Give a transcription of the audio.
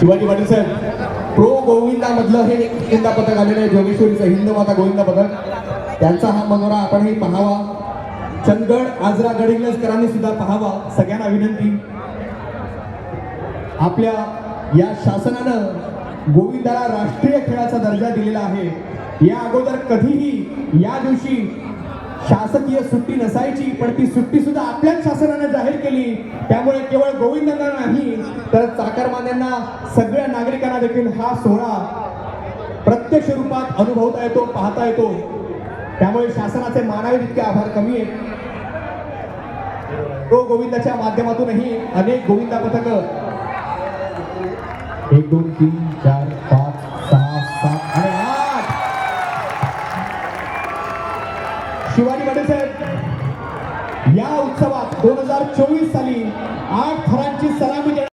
शिवाजी पाटील साहेब प्रो गोविंदा मधलं हे गोविंदा पथक आलेलं आहे जोगेश्वरीचं हिंद माता गोविंदा पथक त्यांचा हा मनोरा आपणही पाहावा. चंदगड आजरा गडिंग्लजकरांनी सुद्धा पाहावा सगळ्यांना विनंती. आपल्या या शासनानं गोविंदाला राष्ट्रीय खेळाचा दर्जा दिलेला आहे. या अगोदर कधीही या दिवशी शासकीय सुट्टी नसायची पण ती सुट्टी सुद्धा आपल्याच शासनाने जाहीर केली. त्यामुळे केवळ गोविंदांना नाही तर चाकरमान्यांना सगळ्या नागरिकांना देखील हा सोहळा प्रत्यक्ष रूपात अनुभवता येतो पाहता येतो. त्यामुळे शासनाचे मानावे तितके आभार कमी आहेत. तो गोविंदाच्या माध्यमातूनही अनेक गोविंदा पथक एक दोन तीन चार पाच शिवाजी साहेब या उत्सवात दोन हजार चोवीस साली आठ